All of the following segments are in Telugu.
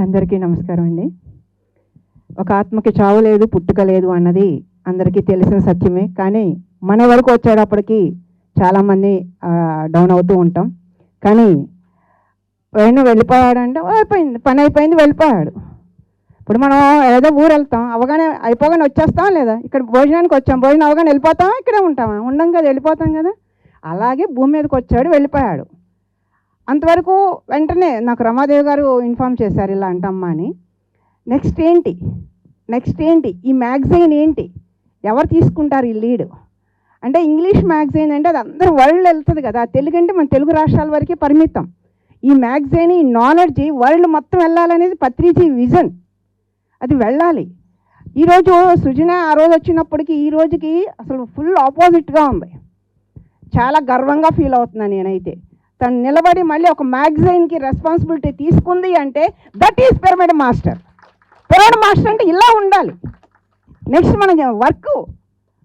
అందరికీ నమస్కారం అండి. ఒక ఆత్మకి చావు లేదు పుట్టుక లేదు అన్నది అందరికీ తెలిసిన సత్యమే. కానీ మన వరకు వచ్చేటప్పటికి చాలామంది డౌన్ అవుతూ ఉంటాం. కానీ పైన వెళ్ళిపోయాడు అంటే అయిపోయింది పని అయిపోయింది వెళ్ళిపోయాడు. ఇప్పుడు మనం ఏదో ఊరు వెళ్తాం అవగానే అయిపోగానే వచ్చేస్తాం లేదా? ఇక్కడ భోజనానికి వచ్చాం భోజనం అవగానే వెళ్ళిపోతామా? ఇక్కడే ఉంటామా? ఉండం కదా వెళ్ళిపోతాం కదా. అలాగే భూమి మీదకి వచ్చాడు వెళ్ళిపోయాడు. అంతవరకు వెంటనే నాకు రమాదేవి గారు ఇన్ఫామ్ చేశారు ఇలా అంటమ్మా అని. నెక్స్ట్ ఏంటి? నెక్స్ట్ ఏంటి? ఈ మ్యాగజైన్ ఏంటి? ఎవరు తీసుకుంటారు ఈ లీడ్? అంటే ఇంగ్లీష్ మ్యాగజైన్ అంటే అది అందరూ వరల్డ్ వెళ్తుంది కదా. తెలుగు అంటే మన తెలుగు రాష్ట్రాల వరకే పరిమితం. ఈ మ్యాగజైన్ ఈ నాలెడ్జ్ వరల్డ్ మొత్తం వెళ్ళాలనేది పత్రిజీ విజన్. అది వెళ్ళాలి. ఈరోజు సృజన ఆ రోజు వచ్చినప్పటికీ ఈ రోజుకి అసలు ఫుల్ ఆపోజిట్గా ఉంది. చాలా గర్వంగా ఫీల్ అవుతున్నాను నేనైతే. తను నిలబడి మళ్ళీ ఒక మ్యాగజైన్కి రెస్పాన్సిబిలిటీ తీసుకుంది అంటే that is pyramid master. Pyramid master అంటే ఇలా ఉండాలి. నెక్స్ట్ మన వర్క్?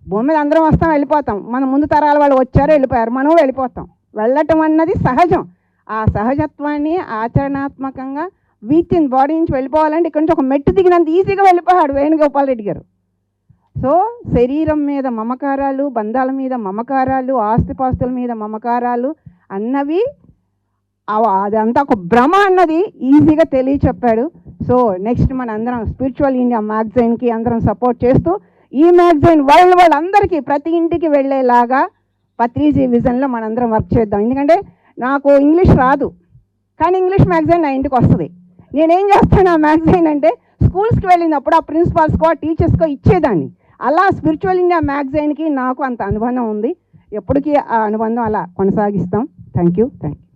భూమి మీద అందరం వస్తాం వెళ్ళిపోతాం. మన ముందు తరాల వాళ్ళు వచ్చారు వెళ్ళిపోయారు. మనం వెళ్ళిపోతాం. వెళ్ళటం అన్నది సహజం. ఆ సహజత్వాన్ని ఆచరణాత్మకంగా వీత్ ఇన్ బాడీ నుంచి వెళ్ళిపోవాలంటే ఇక్కడ నుంచి ఒక మెట్టు దిగినంత ఈజీగా వెళ్ళిపోయాడు వేణుగోపాల్ రెడ్డి గారు. సో శరీరం మీద మమకారాలు బంధాల మీద మమకారాలు ఆస్తిపాస్తుల మీద మమకారాలు అన్నవి అవ- అదంతా ఒక భ్రమ అన్నది ఈజీగా తెలియ చెప్పాడు సో నెక్స్ట్ మన అందరం స్పిరిచువల్ ఇండియా మ్యాగజైన్కి అందరం సపోర్ట్ చేస్తూ ఈ మ్యాగజైన్ వరల్డ్ వరల్డ్ అందరికీ ప్రతి ఇంటికి వెళ్ళేలాగా పత్రిజీ విజన్లో మనందరం వర్క్ చేద్దాం. ఎందుకంటే నాకు ఇంగ్లీష్ రాదు. కానీ ఇంగ్లీష్ మ్యాగజైన్ నా ఇంటికి వస్తుంది. నేనేం చేస్తాను ఆ మ్యాగజైన్ అంటే స్కూల్స్కి వెళ్ళినప్పుడు ఆ ప్రిన్సిపాల్స్కో ఆ టీచర్స్కో ఇచ్చేదాన్ని. అలా స్పిరిచువల్ ఇండియా మ్యాగజైన్కి నాకు అంత అనుబంధం ఉంది. ఎప్పటికీ ఆ అనుబంధం అలా కొనసాగిస్తాం. Thank you thank you